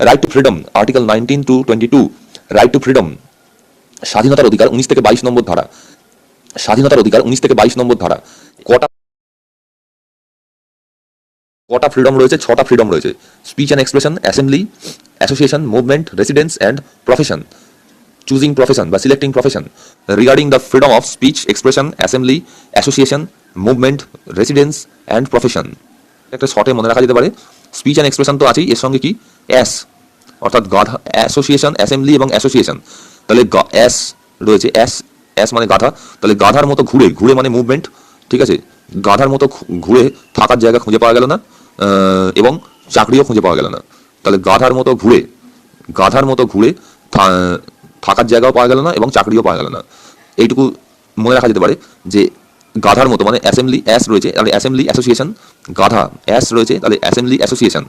Right to freedom article nineteen to twenty two right to freedom স্বাধীনতার অধিকার উনিশ থেকে বাইশ নম্বর ধারা। স্বাধীনতার অধিকার উনিশ থেকে বাইশ নম্বর ধারা। কটা কটা ফ্রিডম রয়েছে? ছটা ফ্রিডম রয়েছে। Speech and expression assembly association movement residence and profession choosing profession বা selecting profession regarding the freedom of speech expression assembly association movement residence and profession একটা শর্টে মনে রাখা যেতে পারে। স্পিচ অ্যান্ড এক্সপ্রেশন তো আছেই, এর সঙ্গে কি? অ্যাস অর্থাৎ গাধা অ্যাসোসিয়েশন অ্যাসেম্বলি এবং অ্যাসোসিয়েশন তাহলে অ্যাস রয়েছে অ্যাস অ্যাস মানে গাধা। তাহলে গাধার মতো ঘুরে ঘুরে মানে মুভমেন্ট ঠিক আছে? গাধার মতো ঘুরে থাকার জায়গা খুঁজে পাওয়া গেল না এবং চাকরিও খুঁজে পাওয়া গেল না। তাহলে গাধার মতো ঘুরে, গাধার মতো ঘুরে থাকার জায়গাও পাওয়া গেল না এবং চাকরিও পাওয়া গেল না। এইটুকু মনে রাখা যেতে পারে যে গাধার মতো মানে অ্যাসেম্বলি অ্যাস রয়েছে, তাহলে অ্যাসেম্বলি অ্যাসোসিয়েশন গাধা অ্যাস রয়েছে, তাহলে অ্যাসেম্বলি অ্যাসোসিয়েশন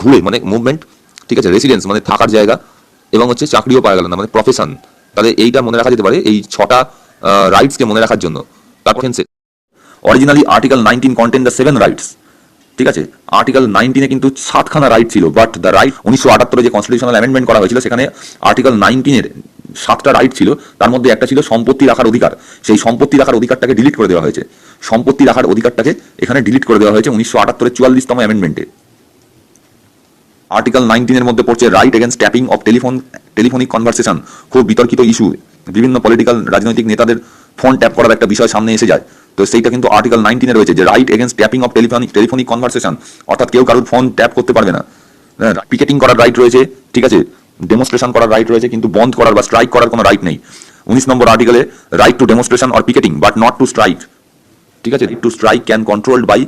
ঘুরে মানে মুভমেন্ট ঠিক আছে রেসিডেন্স মানে থাকার জায়গা, এবং হচ্ছে চাকরিও পাওয়া গেল না মানে প্রফেশন তাহলে এইটা মনে রাখা যেতে পারে, এই ছটা রাইটসকে মনে রাখার জন্য। তারপর originally article nineteen contain the seven rights ঠিক আছে আর্টিকেল নাইনটিনে কিন্তু সাতখানা রাইট ছিল বাট দ্য রাইট উনিশশো আটাত্তরে যে কনস্টিটিউশনাল অ্যামেন্ডমেন্ট করা হয়েছিল, সেখানে আর্টিকেল নাইনটিনের সাতটা রাইট ছিল, তার মধ্যে একটা ছিল সম্পত্তি রাখার অধিকার। সেই সম্পত্তি রাখার অধিকারটাকে ডিলিট করে দেওয়া হয়েছে। সম্পত্তি রাখার অধিকারটাকে এখানে ডিলিট করে দেওয়া হয়েছে উনিশশো আটাত্তরের চুয়াল্লিশতম অ্যামেন্ডমেন্টে আর্টিকেল নাইনটিনের মধ্যে পড়ছে right against tapping of telephone telephonic conversation খুব বিতর্কিত ইস্যু বিভিন্ন পলিটিক্যাল রাজনৈতিক নেতাদের ফোন ট্যাপ করার একটা বিষয় সামনে এসে যায়। তো সেইটা কিন্তু আর্টিকেল নাইনটিনে রয়েছে যে right against tapping of telephonic telephonic conversation অর্থাৎ কেউ কারোর ফোন ট্যাপ করতে পারবে না। পিকেটিং করার রাইট রয়েছে, ঠিক আছে? ডেমনস্ট্রেশন করার রাইট রয়েছে, কিন্তু বন্ধ করার বা স্ট্রাইক করার কোনো রাইট নেই। উনিশ নম্বর আর্টিকেলে right to demonstration or picketing but not to strike ঠিক আছে? To strike can controlled by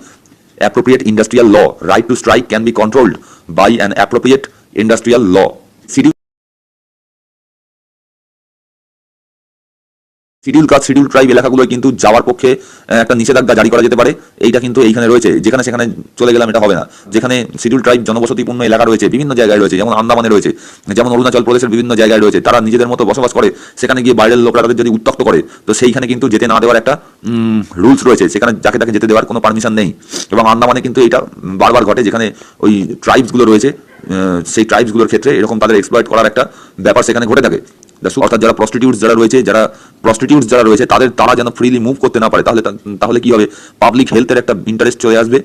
appropriate industrial law right to strike can be controlled by an appropriate industrial law schedule caste schedule tribe এলাকাগুলোয় কিন্তু যাওয়ার পক্ষে একটা নিষেধাজ্ঞা জারি করা যেতে পারে। এইটা কিন্তু এইখানে রয়েছে। যেখানে সেখানে চলে গেলাম এটা হবে না। যেখানে শিডিউল ট্রাইব জনবসতিপূর্ণ এলাকা রয়েছে, বিভিন্ন জায়গায় রয়েছে, যেমন আন্দামানে রয়েছে, যেমন অরুণাচল প্রদেশের বিভিন্ন জায়গায় রয়েছে, তারা নিজেদের মতো বসবাস করে। সেখানে গিয়ে বাইরের লোকরা তাদের যদি উত্তক্ত করে, তো সেইখানে কিন্তু যেতে না দেওয়ার একটা রুলস রয়েছে। সেখানে যাকে তাকে যেতে দেওয়ার কোনো পারমিশন নেই। এবং আন্দামানে কিন্তু এটা বারবার ঘটে, যেখানে ওই ট্রাইবসগুলো রয়েছে সেই ট্রাইবসগুলোর ক্ষেত্রে এরকম তাদের এক্সপ্লয়েট করার একটা ব্যাপার সেখানে ঘটে থাকে। অর্থাৎ যারা প্রস্টিটিউটস যারা রয়েছে, যারা প্রস্টিটিউটস যারা রয়েছে, তাদের, তারা যেন ফ্রিলি মুভ করতে না পারে, তাহলে তাহলে কি হবে? পাবলিক হেলথের একটা ইন্টারেস্ট চলে আসবে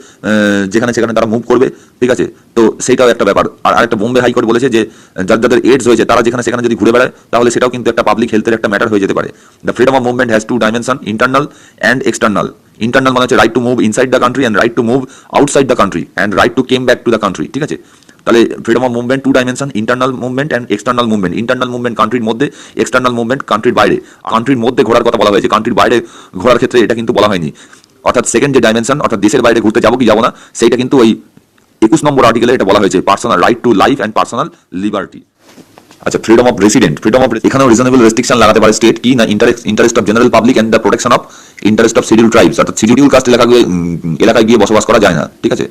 যেখানে সেখানে তারা মুভ করবে, ঠিক আছে? তো সেইটাও একটা ব্যাপার। আর আরেকটা বোম্বে হাইকোর্ট বলেছে যে, যার, যাদের এডস হয়েছে তারা যেখানে সেখানে যদি ঘুরে বেড়ায়, তাহলে সেটাও কিন্তু একটা পাবলিক হেলথের একটা ম্যাটার হয়ে যেতে পারে। The freedom of movement has two dimension internal and external internal মানে হচ্ছে right to move inside the country and right to move outside the country and right to come back to the country ঠিক আছে? তাহলে freedom of movement two dimension internal movement and external movement internal movement কান্ট্রির মধ্যে external movement কান্ট্রির বাইরে। কান্ট্রির মধ্যে ঘোরার কথা বলা হয়েছে। কান্ট্রির বাইরে ঘোরার ক্ষেত্রে এটা কিন্তু বলা হয়নি। অর্থাৎ সেকেন্ড যে ডাইমেনশন অর্থাৎ দেশের বাইরে ঘুরতে যাব কি যাব না, সেইটা কিন্তু ওই একুশ নম্বর আর্টিকেলে এটা বলা হয়েছে। Personal right to life and personal liberty আচ্ছা freedom of resident freedom of এখানেও রিজনেবল রেস্ট্রিকশন লাগাতে পারে স্টেট কি না interest interest of general public and the protection of interest of schedule tribes অর্থাৎ শিডিউল কাস্ট এলাকা এলাকায় গিয়ে বসবাস করা যায় না। ঠিক আছে?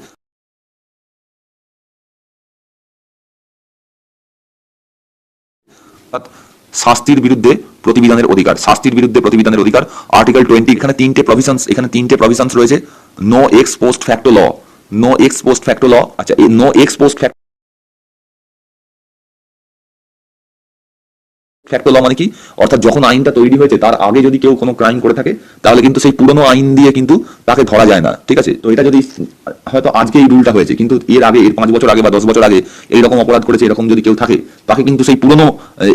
শাস্তির বিরুদ্ধে প্রতিবিধানের অধিকার, শাস্তির বিরুদ্ধে প্রতিবিধানের অধিকার। আর্টিকেল টোয়েন্টি এখানে তিনটে প্রভিশনস এখানে তিনটে প্রভিশনস রয়েছে। No ex post facto law no ex post facto law আচ্ছা no ex post fact facto law মানে কি? অর্থাৎ যখন আইনটা তৈরি হয়েছে, তার আগে যদি কেউ কোনো ক্রাইম করে থাকে, তাহলে কিন্তু সেই পুরনো আইন দিয়ে কিন্তু তাকে ধরা যায় না, ঠিক আছে? তো এটা যদি হয়তো আজকে এই রুলটা হয়েছে, কিন্তু এর আগে, এর পাঁচ বছর আগে বা দশ বছর আগে এইরকম অপরাধ করেছে, এরকম যদি কেউ থাকে, তাকে কিন্তু সেই পুরনো,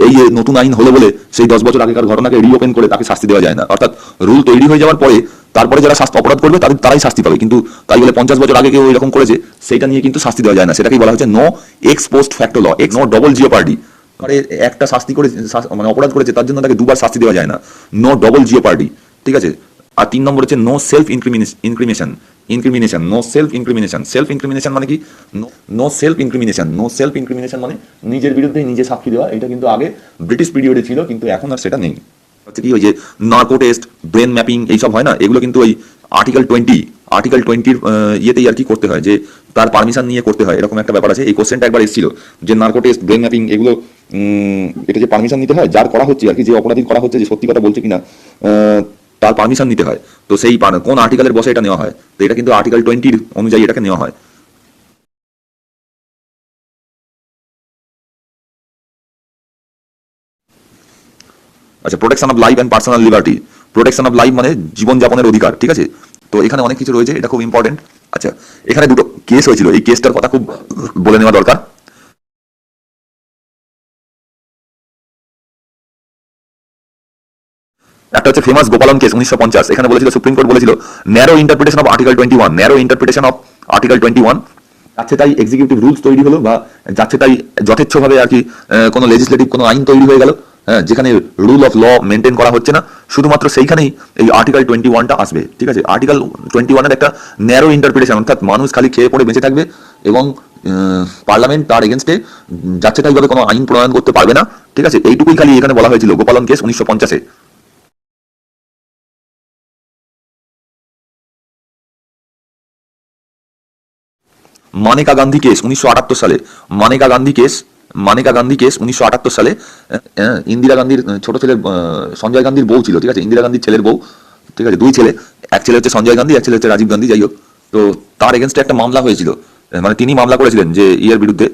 এই নতুন আইন হলো বলে সেই দশ বছর আগেকার ঘটনাকে রিওপেন করে তাকে শাস্তি দেওয়া যায় না। অর্থাৎ রুল তৈরি হয়ে যাওয়ার পরে, তারপরে যারা শাস্তি, অপরাধ করবে, তাদের, তারাই শাস্তি পাবে। কিন্তু তাই বলে পঞ্চাশ বছর আগে কেউ এরকম করেছে, সেটা নিয়ে কিন্তু শাস্তি দেওয়া যায় না। সেটাকেই বলা হচ্ছে no ex post facto law ex no double geo মানে একটা শাস্তি করে মানে অপরাধ করেছে, তার জন্য তাকে দুবার শাস্তি দেওয়া যায় না। নো ডবল জিও পার্টি ঠিক আছে? আর তিন নম্বর হচ্ছে no self incrimination incrimination no self incrimination self incrimination মানে কি? No self incrimination no self incrimination মানে নিজের বিরুদ্ধে নিজে সাক্ষী দেওয়া, এটা কিন্তু আগে ব্রিটিশ পিরিয়ডে ছিল, কিন্তু এখন আর সেটা নেই। হচ্ছে কি ওই যে নার্কো টেস্ট ব্রেন ম্যাপিং এইসব হয় না? এগুলো কিন্তু ওই আর্টিকেল টোয়েন্টি আর্টিকেল টোয়েন্টির ইয়েতেই আর কি করতে হয়, যে তার পারমিশন নিয়ে করতে হয়, এরকম একটা ব্যাপার আছে। এই কোশ্চেনটা একবার এসেছিল, যে নার্কোটেস্ট ব্রেন ম্যাপিং এগুলো এটা যে পারমিশন নিতে হয়, যার করা হচ্ছে আর কি, যে অপরাধী করা হচ্ছে, যে সত্যি কথা বলছে কিনা তার পারমিশন নিতে হয়। তো সেই কোন আর্টিকেলের বসে এটা নেওয়া হয়? তো এটা কিন্তু আর্টিকেল টোয়েন্টির অনুযায়ী এটাকে নেওয়া হয়। আচ্ছা protection of life and personal liberty protection of life মানে জীবনযাপনের অধিকার, ঠিক আছে? তো এখানে অনেক কিছু রয়েছে, এটা খুব ইম্পর্টেন্ট আচ্ছা এখানে দুটো কেস হয়েছিল এই কেসটার কথা খুব বলে নেওয়া দরকার। একটা হচ্ছে ফেমাস গোপালন কেস উনিশশো পঞ্চাশ। এখানে বলেছিল, সুপ্রিম কোর্ট বলেছিল narrow interpretation of article twenty one narrow interpretation of article twenty one যাচ্ছে তাই এক্সিকিউটিভ রুলস তৈরি হলো বা যাচ্ছে তাই যথেচ্ছভাবে আর কি কোনো লেজিসলেটিভ কোনো আইন তৈরি হয়ে গেল। হ্যাঁ যেখানে রুল অফ ল মেনটেন করা হচ্ছে না, শুধুমাত্র সেইখানেই এই আর্টিকেল টোয়েন্টি ওয়ানটা আসবে, ঠিক আছে? আর্টিকেল টোয়েন্টি ওয়ানের একটা ন্যারো ইন্টারপ্রিটেশন অর্থাৎ মানুষ খালি খেয়ে পড়ে বেঁচে থাকবে এবং পার্লামেন্ট তার এগেনস্টে যাচ্ছে তাইভাবে কোনো আইন প্রণয়ন করতে পারবে না, ঠিক আছে? এইটুকুই খালি এখানে বলা হয়েছিল, গোপালন কেস উনিশশো পঞ্চাশে। মানেকা গান্ধী কেস উনিশশো আটাত্তর সালে, মানেকা গান্ধী কেস মানেকা গান্ধী কেস উনিশশো আটাত্তর সালে ইন্দিরা গান্ধীর ছোট ছেলের সঞ্জয় গান্ধীর বউ ছিল, ঠিক আছে? ইন্দিরা গান্ধীর ছেলের বউ, ঠিক আছে? দুই ছেলে, এক ছেলে হচ্ছে সঞ্জয় গান্ধী, এক ছেলে হচ্ছে রাজীব গান্ধী, যাই হোক। তো তার এগেনস্টে একটা মামলা হয়েছিল। মানে তিনি মামলা করেছিলেন যে, ইয়ের বিরুদ্ধে।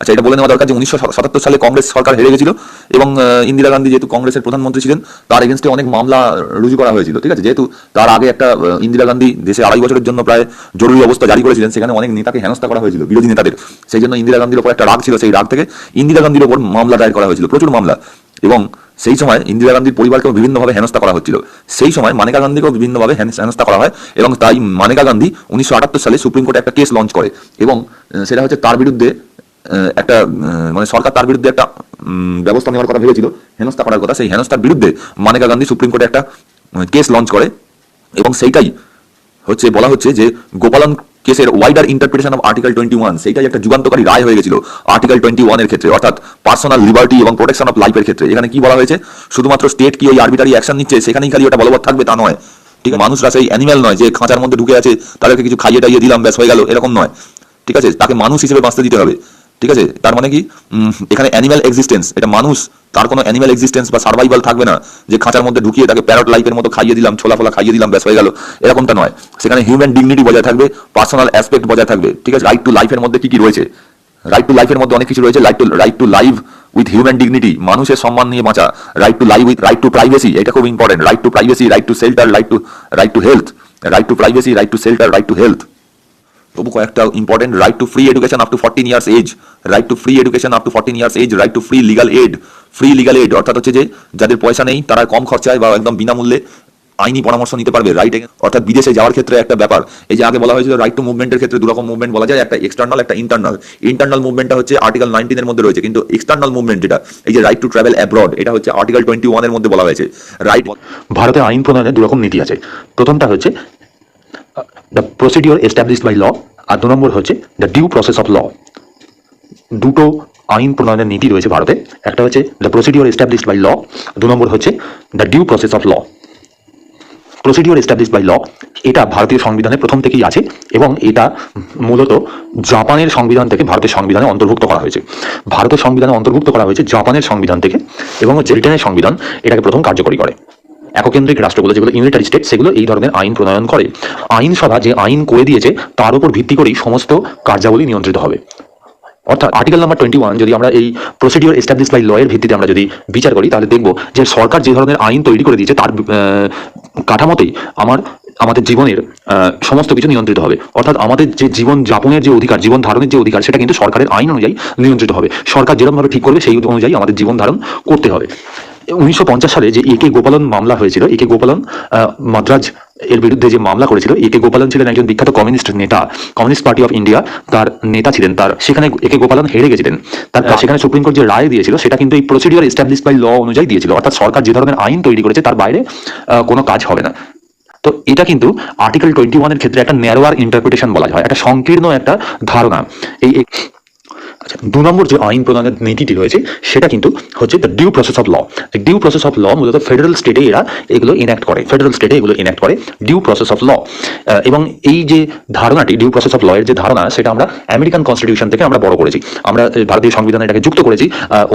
আচ্ছা এটা বলে নেওয়া দরকার যে উনিশশো সাতাত্তর সালে কংগ্রেস সরকার হেরে গেছিল এবং ইন্দিরা গান্ধী যেহেতু কংগ্রেসের প্রধানমন্ত্রী ছিলেন, তার এগেনস্টে অনেক মামলা রুজু করা হয়েছিল, ঠিক আছে? যেহেতু তার আগে একটা ইন্দিরা গান্ধী দেশে আড়াই বছরের জন্য প্রায় জরুরি অবস্থা জারি করেছিলেন, সেখানে অনেক নেতাকে হেনস্থা করা হয়েছিল, বিরোধী নেতাদের। সেই জন্য ইন্দিরা গান্ধীর ওপর একটা রাগ ছিল, সেই রাগ থেকে ইন্দিরা গান্ধীর ওপর মামলা দায়ের করা হয়েছিল, প্রচুর মামলা। এবং সেই সময় ইন্দিরা গান্ধীর পরিবারকেও বিভিন্নভাবে হেনস্থা করা হচ্ছিল। সেই সময় মানেকা গান্ধীকেও বিভিন্নভাবে হেনস্থা করা হয় এবং তাই মানেকা গান্ধী উনিশশো আটাত্তর সালে সুপ্রিম কোর্টে একটা কেস লঞ্চ করে এবং সেটা হচ্ছে তার বিরুদ্ধে একটা মানে সরকার তার বিরুদ্ধে একটা ব্যবস্থা নেওয়ার কথা ভেবেছিল, হেনস্থা করার কথা। সেই হেনস্থার বিরুদ্ধে মানেকা গান্ধী সুপ্রিম কোর্টে একটা কেস লঞ্চ করে এবং সেইটাই হচ্ছে, বলা হচ্ছে যে গোপালন কেসের wider interpretation of article twenty one সেইটাই একটা যুগান্তকারী রায় হয়ে গেছিল আর্টিকেল টোয়েন্টি ওয়ানের ক্ষেত্রে, অর্থাৎ পার্সোনাল লিবার্টি এবং প্রোটেকশন অফ লাইফের ক্ষেত্রে। এখানে কি বলা হয়েছে? শুধুমাত্র স্টেট কি এই আর্বিটারি অ্যাকশন নিচ্ছে? সেখানেই খালি ওটা বলবৎ থাকবে, তা নয়। ঠিক আছে, মানুষরা সেই অ্যানিম্যাল নয় যে খাঁচার মধ্যে ঢুকে আছে, তাদেরকে কিছু খাইয়ে টাইয়ে দিলাম, ব্যাস হয়ে গেল, এরকম নয়। ঠিক আছে, তাকে মানুষ হিসেবে বাঁচতে দিতে হবে। ঠিক আছে তার মানে কি এখানে অ্যানিম্যাল এক্সিস্টেন্স এটা মানুষ তার কোনো অ্যানিম্যাল এক্সিস্টেন্স বা সার্ভাইভাল থাকবে না যে খাঁচার মধ্যে ঢুকিয়ে তাকে প্যারট লাইফের মতো খাইয়ে দিলাম ছোলা ফোলা খাইয়ে দিলাম ব্যাস হয়ে গেল এরকমটা নয় সেখানে হিউম্যান ডিগনিটি বজায় থাকবে পার্সোনাল অ্যাসপেক্ট বজায় থাকবে ঠিক আছে রাইট টু লাইফের মধ্যে কি কি রয়েছে রাইট টু লাইফের মধ্যে অনেক কিছু রয়েছে right to right to live with human dignity মানুষের সম্মান নিয়ে বাঁচা right to live with right to privacy এটা খুব important right to privacy right to shelter right to right to health right to privacy right to shelter right to health তবু কয়েকটা important right to free education up to fourteen years age right to free education up to fourteen years age right to free legal aid free legal aid অর্থাৎ হচ্ছে যে যাদের পয়সা নেই তারা কম খরচায় বা একদম বিনামূল্যে আইনি পরামর্শ নিতে পারবে রাইট অর্থাৎ বিদেশে যাওয়ার ক্ষেত্রে একটা ব্যাপার। এই যে আগে বলা হয়েছিল রাইট টু মুভমেন্টের ক্ষেত্রে দুরকম মুভমেন্ট বলা যায়, একটা এক্সটার্নাল একটা ইন্টারনাল ইন্টারনাল মুভমেন্টটা হচ্ছে আর্টিকেল নাইনটিনের মধ্যে রয়েছে, কিন্তু এক্সটার্নাল মুভমেন্ট যেটা, এই যে রাইট টু ট্রাভেল অ্যাব্রড এটা হচ্ছে আর্টিকেল টোয়েন্টি ওয়ানের মধ্যে বলা হয়েছে। রাইট ভারতে আইন প্রণয়নের দুরকম নীতি আছে। প্রথমটা হচ্ছে the procedure established by law আর দু নম্বর হচ্ছে the due process of law দুটো আইন প্রণয়নের নীতি রয়েছে ভারতে। একটা হচ্ছে the procedure established by law দু নম্বর হচ্ছে the due process of law procedure establish by law এটা ভারতীয় সংবিধানে প্রথম থেকেই আছে এবং এটা মূলত জাপানের সংবিধান থেকে ভারতের সংবিধানে অন্তর্ভুক্ত করা হয়েছে। ভারতের সংবিধানে অন্তর্ভুক্ত করা হয়েছে জাপানের সংবিধান থেকে এবং ব্রিটেনের সংবিধান এটাকে প্রথম কার্যকরী করে। এককেন্দ্রিক রাষ্ট্রগুলো যেগুলো ইউনিটারি স্টেট সেগুলো এই ধরনের আইন প্রণয়ন করে। আইনসভা যে আইন করে দিয়েছে, তার উপর ভিত্তি করেই সমস্ত কার্যাবলী নিয়ন্ত্রিত হবে। অর্থাৎ আর্টিকেল নাম্বার টোয়েন্টি ওয়ান যদি আমরা এই প্রসিডিওর এস্টাবলিশ বাই লয়ের ভিত্তিতে আমরা যদি বিচার করি, তাহলে দেখব যে সরকার যে ধরনের আইন তৈরি করে দিয়েছে, তার কাঠামোতেই আমার, আমাদের জীবনের সমস্ত কিছু নিয়ন্ত্রিত হবে। অর্থাৎ আমাদের যে জীবন যাপনের যে অধিকার, জীবন ধারণের যে অধিকার, সেটা কিন্তু সরকারের আইন অনুযায়ী নিয়ন্ত্রিত হবে। সরকার যেরকমভাবে ঠিক করবে, সেই অনুযায়ী আমাদের জীবন ধারণ করতে হবে। উনিশশো পঞ্চাশ সালে যে একে গোপালন মামলা হয়েছিল একে গোপালন মাদ্রাজ এর বিরুদ্ধে যে মামলা করেছিল এ কে গোপালন ছিলেন একজন বিখ্যাত কমিউনিস্ট নেতা কমিউনিস্ট পার্টি অফ ইন্ডিয়া তার নেতা ছিলেন তার সেখানে এ কে গোপালন হেরে গেছিলেন। তার সেখানে সুপ্রিম কোর্ট যে রায় দিয়েছিল সেটা কিন্তু এই প্রসিডিওর এস্টাবলিশ বাই ল অনুযায়ী দিয়েছিল অর্থাৎ সরকার যে ধরনের আইন তৈরি করেছে তার বাইরে কোনো কাজ হবে না। তো এটা কিন্তু আর্টিকেল টোয়েন্টি ওয়ানের ক্ষেত্রে একটা ন্যারোয়ার ইন্টারপ্রিটেশন বলা হয় একটা সংকীর্ণ একটা ধারণা। এই- আচ্ছা দু নম্বর যে আইন প্রদানের নীতিটি রয়েছে, সেটা কিন্তু হচ্ছে the due process of law due process of law মূলত ফেডারেল স্টেটে এরা এগুলো ইনঅ্যাক্ট করে। ফেডারেল স্টেটে এগুলো ইনঅ্যাক্ট করে ডিউ প্রসেস অফ ল এবং এই যে ধারণাটি ডিউ প্রসেস অফ ল এর যে ধারণা, সেটা আমরা আমেরিকান কনস্টিটিউশন থেকে আমরা বড় করেছি। আমরা ভারতীয় সংবিধানে এটাকে যুক্ত করেছি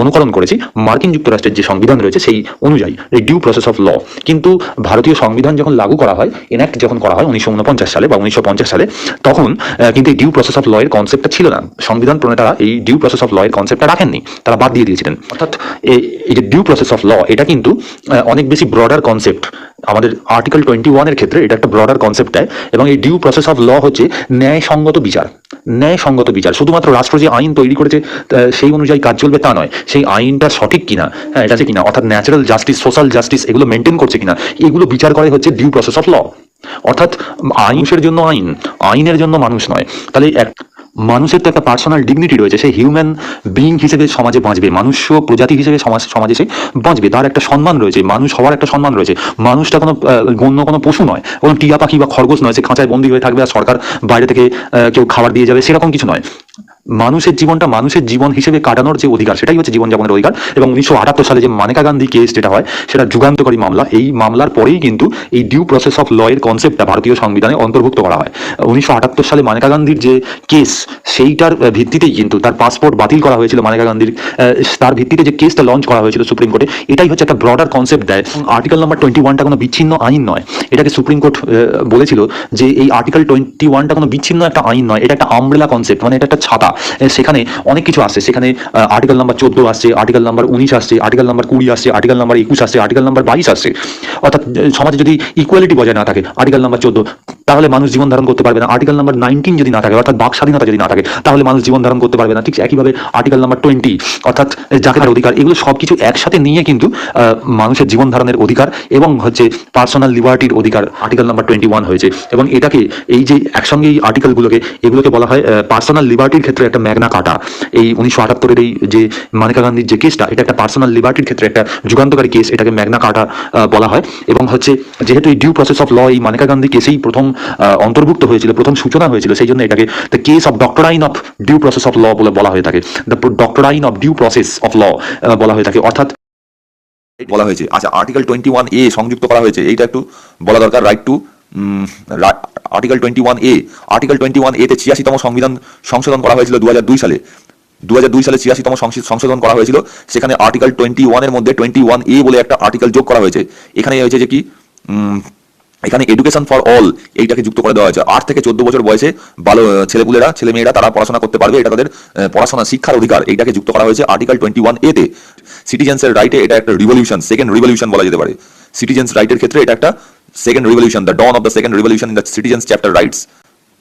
অনুকরণ করেছি। মার্কিন যুক্তরাষ্ট্রের যে সংবিধান রয়েছে, সেই অনুযায়ী এই ডিউ প্রসেস অফ ল কিন্তু ভারতীয় সংবিধান যখন লাগু করা হয় এনঅ্যাক্ট যখন করা হয় উনিশশো উনপঞ্চাশ সালে বা উনিশশো পঞ্চাশ সালে, তখন কিন্তু এই ডিউ প্রসেস অফ ল এর কনসেপ্টটা ছিল না। সংবিধান প্রণেতারা এই ডিউ প্রসেস অফ ল এর কনসেপ্টটা রাখেননি, তারা বাদ দিয়ে দিয়েছিলেন। অর্থাৎ এই- এই যে ডিউ প্রসেস অফ ল এটা কিন্তু অনেক বেশি ব্রডার কনসেপ্ট আমাদের আর্টিকেল টোয়েন্টি ওয়ানের ক্ষেত্রে এটা একটা ব্রডার কনসেপ্ট দেয়, এবং এই ডিউ প্রসেস অফ ল হচ্ছে ন্যায়সঙ্গত বিচার। ন্যায়সঙ্গত বিচার। শুধুমাত্র রাষ্ট্র যে আইন তৈরি করেছে সেই অনুযায়ী কাজ চলবে তা নয়, সেই আইনটা সঠিক কিনা হ্যাঁ এটা আছে কিনা, অর্থাৎ ন্যাচারাল জাস্টিস সোশ্যাল জাস্টিস এগুলো মেনটেন করছে কিনা, এগুলো বিচার করে হচ্ছে ডিউ প্রসেস অফ ল অর্থাৎ আইনের জন্য আইন, আইনের জন্য মানুষ নয়। তাহলে এক মানুষের তো একটা পার্সোনাল ডিগনিটি রয়েছে, সে হিউম্যান বিইং হিসেবে সমাজে বাঁচবে মানুষ প্রজাতি হিসেবে সমাজ, সমাজে সে বাঁচবে, তার একটা সম্মান রয়েছে, মানুষ হওয়ার একটা সম্মান রয়েছে। মানুষটা কোনো গণ্য কোনো পশু নয়, কোনো টিয়া পাখি বা খরগোশ নয়, সে খাঁচায় বন্দী হয়ে থাকবে আর সরকার বাইরে থেকে কেউ খাবার দিয়ে যাবে, সেরকম কিছু নয়। মানুষের জীবনটা মানুষের জীবন হিসেবে কাটানোর যে অধিকার, সেটাই হচ্ছে জীবনযাপনের অধিকার। এবং উনিশশো আটাত্তর সালে যে মানেকা গান্ধী কেস যেটা হয়, সেটা যুগান্তকারী মামলা। এই মামলার পরেই কিন্তু এই ডিউ প্রসেস অফ ল এর কনসেপ্টটা ভারতীয় সংবিধানে অন্তর্ভুক্ত করা হয়। উনিশশো আটাত্তর সালে মানেকা গান্ধীর যে কেস সেইটার ভিত্তিতেই কিন্তু তার পাসপোর্ট বাতিল করা হয়েছিল মানেকা গান্ধীর তার ভিত্তিতে যে কেসটা লঞ্চ করা হয়েছিল সুপ্রিম কোর্টে, এটাই হচ্ছে একটা ব্রডার কনসেপ্ট দেয়। আর্টিকেল নাম্বার টোয়েন্টি ওয়ানটা কোনো বিচ্ছিন্ন আইন নয়। এটাকে সুপ্রিম কোর্ট বলেছিল যে এই আর্টিকেল টোয়েন্টি ওয়ানটা কোনো বিচ্ছিন্ন একটা আইন নয়। এটা একটা আমব্রেলা কনসেপ্ট মানে এটা একটা ছাতা। সেখানে অনেক কিছু আসছে। সেখানে আর্টিকেল নাম্বার চোদ্দ আসছে আর্টিকেল নাম্বার উনিশ আসছে আর্টিকেল নাম্বার কুড়ি আসছে আর্টিকেল নাম্বার একুশ আসছে আর্টিকেল নাম্বার বাইশ আসছে। অর্থাৎ সমাজে যদি ইকুয়ালিটি বজায় না থাকে আর্টিকেল নাম্বার চোদ্দ, তাহলে মানুষ জীবন ধারণ করতে পারবে না। আর্টিকেল নাম্বার নাইনটিন যদি না থাকে, অর্থাৎ বাক স্বাধীনতা যদি না থাকে, তাহলে মানুষ জীবন ধারণ করতে পারবে না। ঠিক একইভাবে আর্টিকেল নাম্বার টোয়েন্টি অর্থাৎ যাকে তার অধিকার, এগুলো সবকিছু একসাথে নিয়ে কিন্তু মানুষের জীবন ধারণের অধিকার এবং হচ্ছে পার্সোনাল লিবার্টির অধিকার আর্টিকেল নাম্বার টোয়েন্টি ওয়ান হয়েছে। এবং এটাকে, এই যে একসঙ্গে এই আর্টিকেলগুলোকে এগুলোকে বলা হয় পার্সোনাল লিবার্টির ক্ষেত্রে একটা ম্যাগনা কাটা। এই উনিশশো আটাত্তরের এই যে মানিকা গান্ধীর যে কেসটা এটা একটা পার্সোনাল লিবার্টির ক্ষেত্রে একটা যুগান্তকারী কেস এটাকে ম্যাগনা কাটা বলা হয়। এবং হচ্ছে যেহেতু এই ডিউ প্রসেস অফ ল এই মানিকা গান্ধী কেসেই প্রথম অন্তর্ভুক্ত হয়েছিল, প্রথম সূচনা হয়েছিল, সেই জন্য এটাকে the case of doctrine of due process of law বলে বলা হয়ে থাকে। The doctrine of due process of law বলা হয়ে থাকে। অর্থাৎ বলা হয়েছে। আচ্ছা আর্টিকেল টোয়েন্টি ওয়ান এ সংযুক্ত করা হয়েছে। এইটা একটু বলা দরকার right to article twenty one A article twenty one এতে ছিয়াশিতম সংবিধান সংশোধন করা হয়েছিল দু দুই সালে। দু দুই সালে ছিয়াশিতম সংশোধন করা হয়েছিল। সেখানে আর্টিকেল টোয়েন্টি ওয়ানের মধ্যে টোয়েন্টি ওয়ান এ বলে একটা আর্টিকেল যোগ করা হয়েছে। এখানে হয়েছে যে কি? এখানে এডুকেশন ফর অল এইটাকে যুক্ত করে দেওয়া হয়েছে। আট থেকে চোদ্দ বছর বয়সে ভালো ছেলেপুলেরা ছেলে মেয়েরা তারা পড়াশোনা করতে পারবে। এটা তাদের পড়াশোনা শিক্ষার অধিকার। এইটাকে যুক্ত করা হয়েছে আর্টিকেল টোয়েন্টি ওয়ান এতে সিটিজেন্সের রাইটে এটা একটা রিভলিউশন সেকেন্ড রিভলিউশন বলা যেতে পারে। সিটিজেন্স রাইটের ক্ষেত্রে এটা একটা second revolution the dawn of the second revolution in the citizens chapter rights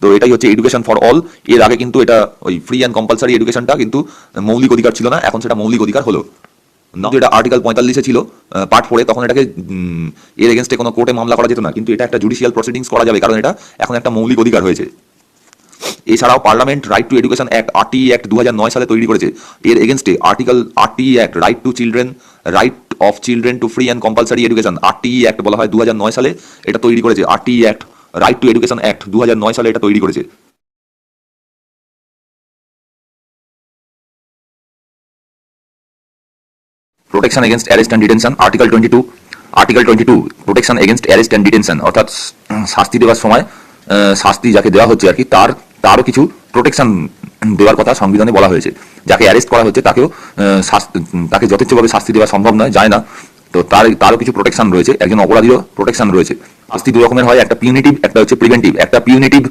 তো এটাই হচ্ছে এডুকেশন ফর অল এর আগে কিন্তু এটা ওই ফ্রি অ্যান্ড কম্পালসারি এডুকেশনটা কিন্তু মৌলিক অধিকার ছিল না, এখন সেটা মৌলিক অধিকার হলো। না এটা আর্টিকেল পঁয়তাল্লিশে ছিল পার্ট ফোরে তখন এটাকে এর এগেনস্টে কোনো কোর্টে মামলা করা যেত না, কিন্তু এটা একটা জুডিশিয়াল প্রসিডিংস করা যাবে, কারণ এটা এখন একটা মৌলিক অধিকার হয়েছে। এছাড়াও parliament right to education act RT act দু সালে তৈরি করেছে। এর এগেনস্টে article RT act right to children right of children to free and compulsory education RT act বলা হয় দুহাজার নয় সালে এটা তৈরি করেছে। RT act right to education act দুহাজার নয় সালে এটা তৈরি করেছে। Protection against arrest and detention article twenty two article twenty two protection against arrest and detention অর্থাৎ শাস্তি দেওয়ার সময় শাস্তি যাকে দেওয়া হচ্ছে আর কি, তার, তারও কিছু প্রোটেকশন দেওয়ার কথা সংবিধানে বলা হয়েছে। যাকে অ্যারেস্ট করা হচ্ছে তাকেও তাকে যথেচ্ছভাবে শাস্তি দেওয়া সম্ভব নয়, যায় না। তো তার, তারও কিছু প্রোটেকশন রয়েছে, একজন অপরাধীরও প্রোটেকশন রয়েছে। শাস্তি দু রকমের হয়, একটা পিউনিটিভ একটা হচ্ছে প্রিভেন্টিভ একটা পিউনিটিভ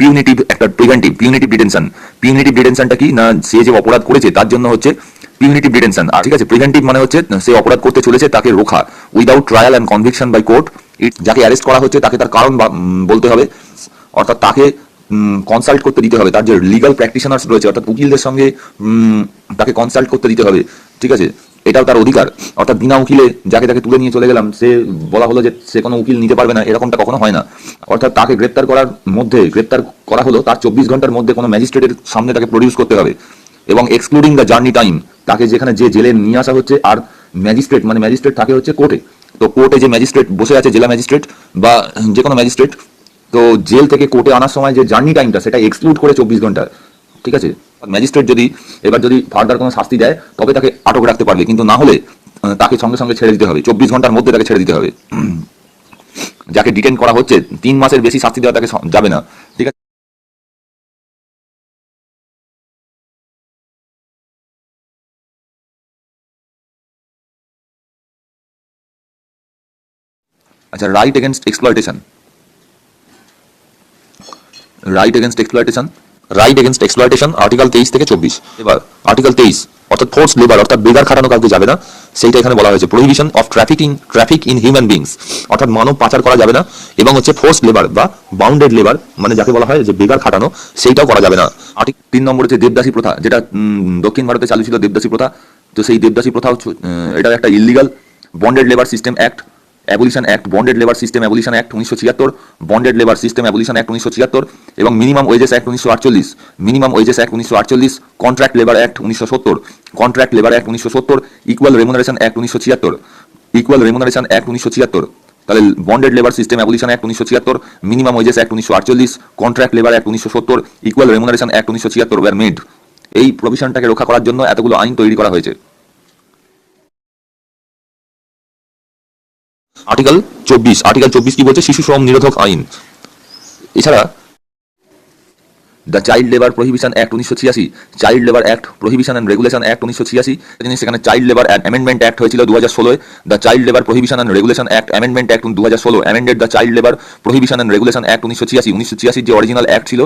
পিউনিটিভ একটা প্রিভেন্টিভ পিউনিটিভ ডিটেনশন পিউনিটিভ ডিটেনশনটা কি? না, সে যে অপরাধ করেছে, তার জন্য হচ্ছে পিউনিটিভ ডিটেনশন আর ঠিক আছে প্রিভেন্টিভ মানে হচ্ছে, সে অপরাধ করতে চলেছে, তাকে রোখা। Without trial and conviction by court যাকে অ্যারেস্ট করা হচ্ছে, তাকে তার কারণ বলতে হবে। অর্থাৎ তাকে কনসাল্ট করতে দিতে হবে। তার যে লিগাল প্র্যাকটিশনার্স রয়েছে, অর্থাৎ উকিলদের সঙ্গে তাকে কনসাল্ট করতে দিতে হবে। ঠিক আছে? এটাও তার অধিকার। অর্থাৎ বিনা উকিলে যাকে তাকে তুলে নিয়ে চলে গেলাম, সে বলা হলো যে সে কোনো উকিল নিতে পারবে না, এরকমটা কখনো হয় না। অর্থাৎ তাকে গ্রেপ্তার করার মধ্যে, গ্রেপ্তার করা হলো, তার চব্বিশ ঘণ্টার মধ্যে কোনো ম্যাজিস্ট্রেটের সামনে তাকে প্রডিউস করতে হবে। এবং এক্সক্লুডিং দ্য জার্নি টাইম তাকে যেখানে যে জেলে নিয়ে আসা হচ্ছে, আর ম্যাজিস্ট্রেট মানে ম্যাজিস্ট্রেট থাকে হচ্ছে কোর্টে তো কোর্টে যে ম্যাজিস্ট্রেট বসে আছে, জেলা ম্যাজিস্ট্রেট বা যে কোনো ম্যাজিস্ট্রেট তো জেল থেকে কোর্টে আনার সময় যে জার্নি টাইমটা সেটা এক্সক্লুড করে চব্বিশ ঘণ্টা, ঠিক আছে? ম্যাজিস্ট্রেট যদি, এবার যদি ফার্দার কোনো শাস্তি দেয়, তবে তাকে আটক রাখতে পারবে, কিন্তু না হলে তাকে সঙ্গে সঙ্গে ছেড়ে দিতে হবে। চব্বিশ ঘণ্টার মধ্যে তাকে ছেড়ে দিতে হবে। যাকে ডিটেন করা হচ্ছে, তিন মাসের বেশি শাস্তি দেওয়া তাকে যাবে না, ঠিক আছে? আচ্ছা right against exploitation right against exploitation right against exploitation article তেইশ থেকে চব্বিশ। এবার আর্টিকেল তেইশ অর্থাৎ ফোর্স লেবার অর্থাৎ বেগার খাটানো কাউকে যাবে না, সেইটা এখানে বলা হয়েছে। Prohibition of trafficking traffic in human beings অর্থাৎ মানব পাচার করা যাবে না, এবং হচ্ছে ফোর্স লেবার বা বাউন্ডেড লেবার মানে যাকে বলা হয় যে বেগার খাটানো, সেইটাও করা যাবে না। আর্টিক তিন নম্বর হচ্ছে দেবদাসী প্রথা, যেটা দক্ষিণ ভারতে চালু ছিল দেবদাসী প্রথা, তো সেই দেবদাসী প্রথা হচ্ছে এটা একটা illegal bonded labour system act abolition act bonded labour system abolition act উনিশশো ছিয়াত্তর bonded labour system abolition act উনিশশো ছিয়াত্তর এবং মিনিমাম ওয়েজেস অ্যাক্ট উনিশশো আটচল্লিশ মিনিমাম ওয়েজেস অ্যাক্ট উনিশশো আটচল্লিশ কন্ট্রাক্ট লেবার অ্যাক্ট উনিশশো সত্তর কন্ট্রাক্ট লেবার অ্যাক্ট উনিশশো সত্তর ইকুয়াল রেমুনারেশন অ্যাক্ট উনিশশো ছিয়াত্তর ইকুয়াল রেমুনারেশন অ্যাক্ট উনিশশো ছিয়াত্তর তাহলে bonded labour system abolition act উনিশশো ছিয়াত্তর মিনিমাম ওয়েজেস অ্যাক্ট উনিশশো আটচল্লিশ কন্ট্রাক্ট লেবার অ্যাক্ট উনিশশো সত্তর ইকুয়াল রেমুনারেশন অ্যাক্ট উনিশশো ছিয়াত্তর ওয়ার মেড এই প্রভিশনটাকে রক্ষা করার জন্য এতগুলো আইন তৈরি করা হয়েছে আর্টিকেল চব্বিশ। আর্টিকেল চব্বিশ কি বলছে? শিশু শ্রম নিরোধক আইন। এছাড়া the child labour prohibition act উনিশশো ছিয়াশি, child labour act prohibition and regulation act উনিশশো ছিয়াশি জিনিস সেখানে চাইল্ড লেবার অ্যামেন্ডমেন্ট অ্যাক্ট হয়েছিল দু হাজার ষোলোয় the child labour prohibition and regulation act, amendment act দু হাজার ষোলো, amended the child labour prohibition and regulation act উনিশশো ছিয়াশি। উনিশশো ছিয়াশির যে অরিজিনাল অ্যাক্ট ছিল,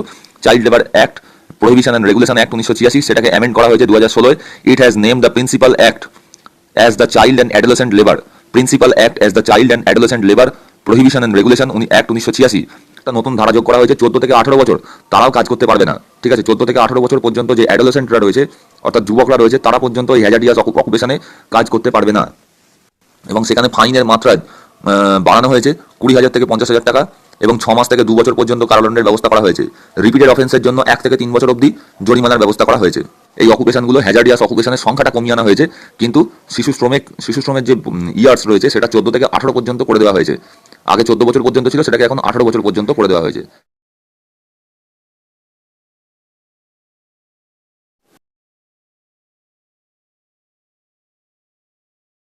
child labour act prohibition and regulation act উনিশশো ছিয়াশি, সেটাকে অ্যামেন্ড করা হয়েছে দু হাজার ষোলোয় it has name the principal act as the child and adolescent labor. Principal act as the child and adolescent labour prohibition and regulation উনি act উনিশশো ছিয়াশি। একটা নতুন ধারা যোগ করা হয়েছে চোদ্দ থেকে আঠারো বছর। তারাও কাজ করতে পারবে না। ঠিক আছে, চোদ্দ থেকে আঠারো বছর পর্যন্ত যে অ্যাডোলেসেন্টরা রয়েছে, অর্থাৎ যুবকরা রয়েছে, তারা পর্যন্ত এই হ্যাজাডিয়াস অকুপেশনে কাজ করতে পারবে না। এবং সেখানে ফাইনের মাত্রা বাড়ানো হয়েছে কুড়ি হাজার থেকে পঞ্চাশ হাজার টাকা। এবং ছ মাস থেকে দু বছর পর্যন্ত কারাদণ্ডের ব্যবস্থা করা হয়েছে। রিপিটেড অফেন্সের জন্য এক থেকে তিন বছর অবধি জরিমানার ব্যবস্থা করা হয়েছে। এই অকুপেশনগুলো হ্যাজার্ডিয়াস অকুপেশনের সংখ্যাটা কমিয়ে আনা হয়েছে, কিন্তু শিশু শ্রমিক, শিশু শ্রমের যে ইয়ার্স রয়েছে, সেটা চোদ্দ থেকে আঠারো পর্যন্ত করে দেওয়া হয়েছে। আগে চোদ্দ বছর পর্যন্ত ছিল, সেটাকে এখন আঠারো বছর পর্যন্ত করে দেওয়া হয়েছে।